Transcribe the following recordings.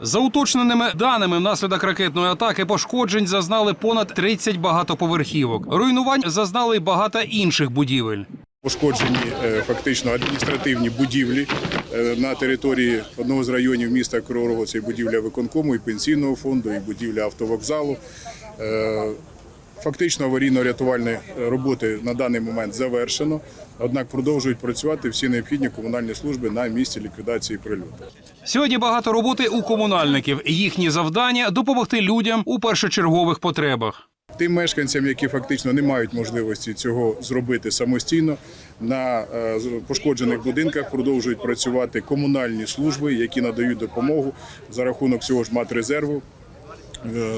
За уточненими даними, внаслідок ракетної атаки пошкоджень зазнали понад 30 багатоповерхівок. Руйнувань зазнали багато інших будівель. Пошкоджені е, фактично адміністративні будівлі е, на території одного з районів міста Кривого Рогу. Це і будівля виконкому, і пенсійного фонду, і будівля автовокзалу. Фактично аварійно-рятувальні роботи на даний момент завершено, однак продовжують працювати всі необхідні комунальні служби на місці ліквідації прильоту. Сьогодні багато роботи у комунальників. Їхні завдання допомогти людям у першочергових потребах. Тим мешканцям, які фактично не мають можливості цього зробити самостійно, на е, пошкоджених будинках продовжують працювати комунальні служби, які надають допомогу за рахунок цього ж матрезерву,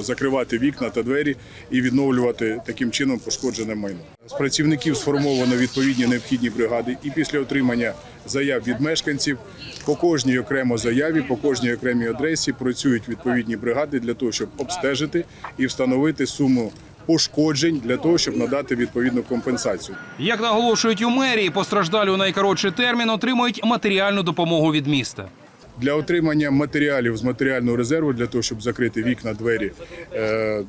закривати вікна та двері і відновлювати таким чином пошкоджене майно. З працівників сформовано відповідні необхідні бригади, і після отримання заяв від мешканців по кожній окремо заяві, по кожній окремій адресі працюють відповідні бригади для того, щоб обстежити і встановити суму пошкоджень для того, щоб надати відповідну компенсацію. Як наголошують у мерії, постраждалі у найкоротший термін отримують матеріальну допомогу від міста. Для отримання матеріалів з матеріального резерву для того, щоб закрити вікна, двері, е,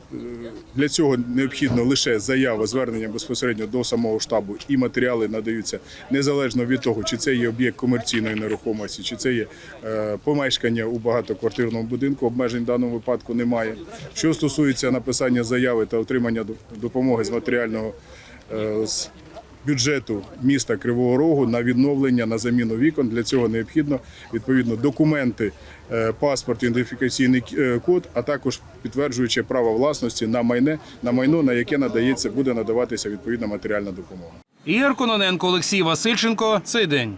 для цього необхідно лише заява звернення безпосередньо до самого штабу, і матеріали надаються незалежно від того, чи це є об'єкт комерційної нерухомості, чи це є е, помешкання у багатоквартирному будинку. Обмежень в даному випадку немає. Що стосується написання заяви та отримання допомоги з матеріального е, з бюджету міста Кривого Рогу на відновлення на заміну вікон. Для цього необхідно відповідно документи, е, паспорт, ідентифікаційний е, код, а також підтверджуючи право власності на майне на майно, на яке надається буде надаватися відповідна матеріальна допомога. Ігор Кононенко, Олексій Васильченко. Цей день.